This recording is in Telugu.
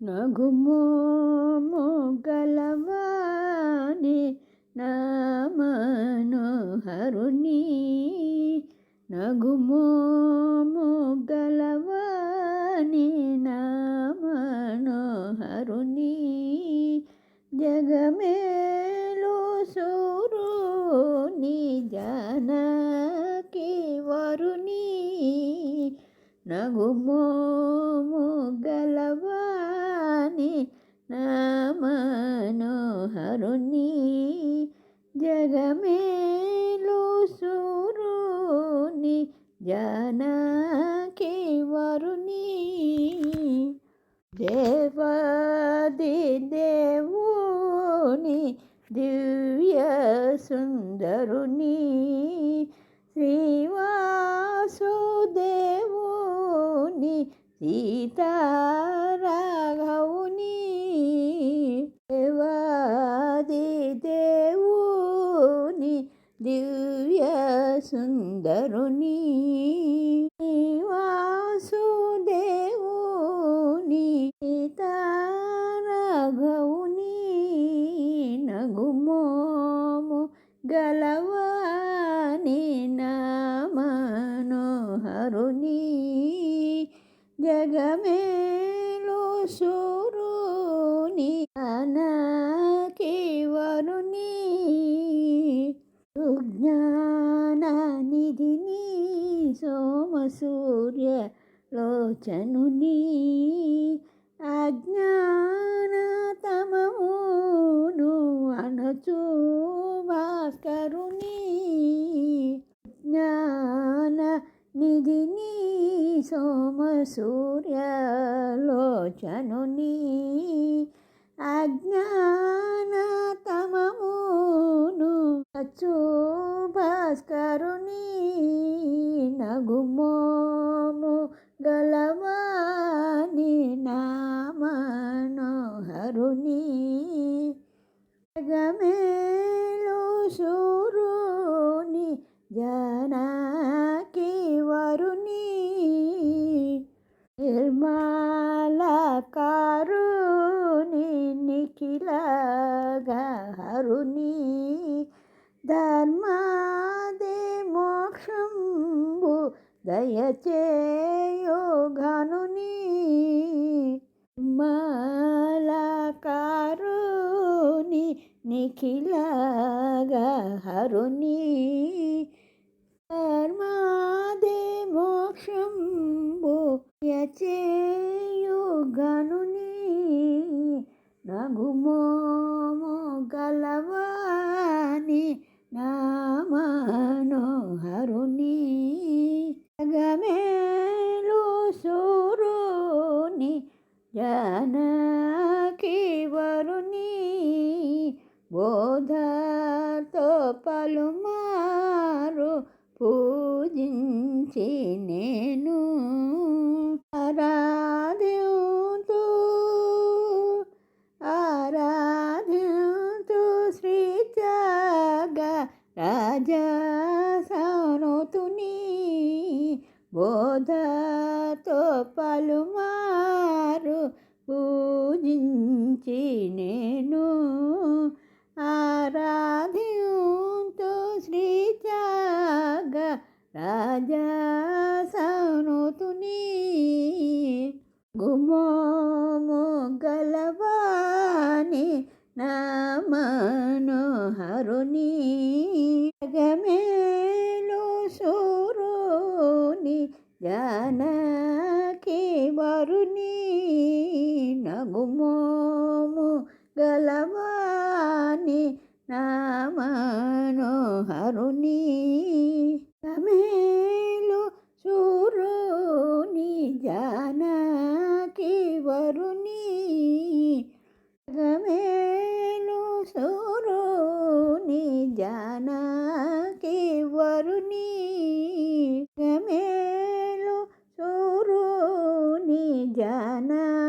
నగుమోము గలవాణి నామనోహరుని నగుమోము గలవాణి నామనోహరుని జగమేలు సూరుని జానకి వరుని నగుమోము గలవాణి నామనోహరుని జగమేలు సూరుని జనకి వరుణి. దేవాది దేవుని దివ్య సుందరుని శ్రీవాసుదేవుని సీతారాఘ దివ్య సుందరుని వాసుదేవుని తారఘవుని నగుమోము గలవాని నామనోహరుని జగమేలు సూరుని అనా సోమసూర్య లోచనుని అజ్ఞాన తమమును అనచు భాస్కరుని జ్ఞాన నిధిని సోమసూర్యలోచనుని అజ్ఞా నగుమోము గలవాని నామనోహరుని. జగమేలు సూరుని జనకి దయచేయోగనుని మలకారుని నిఖిలగహరుని కర్మాదే మోక్షంబు యచేయుగనుని నగుమోము గలవాని నామనోహరుని జగమేలు సూరుని జానకి వరుని బోధతో పలుమారు పూజించి నేను ఆరాధ్యుతూ ఆరాధ్యుతూ శ్రీ త్యాగ రాజసనోతుని బోధతో పలుమారు పూజించి నేను ఆరాధ్యంతో శ్రీ త్యాగ రాజసనుతుని గుమోము నా మనోహరుని. గమే ఉన్నది జానకి వరుని నగుమోము గలవాని నామను నామనోహరుని తమేలు సూరుని జానకి వరుని గమేలు సూరుని జన জানা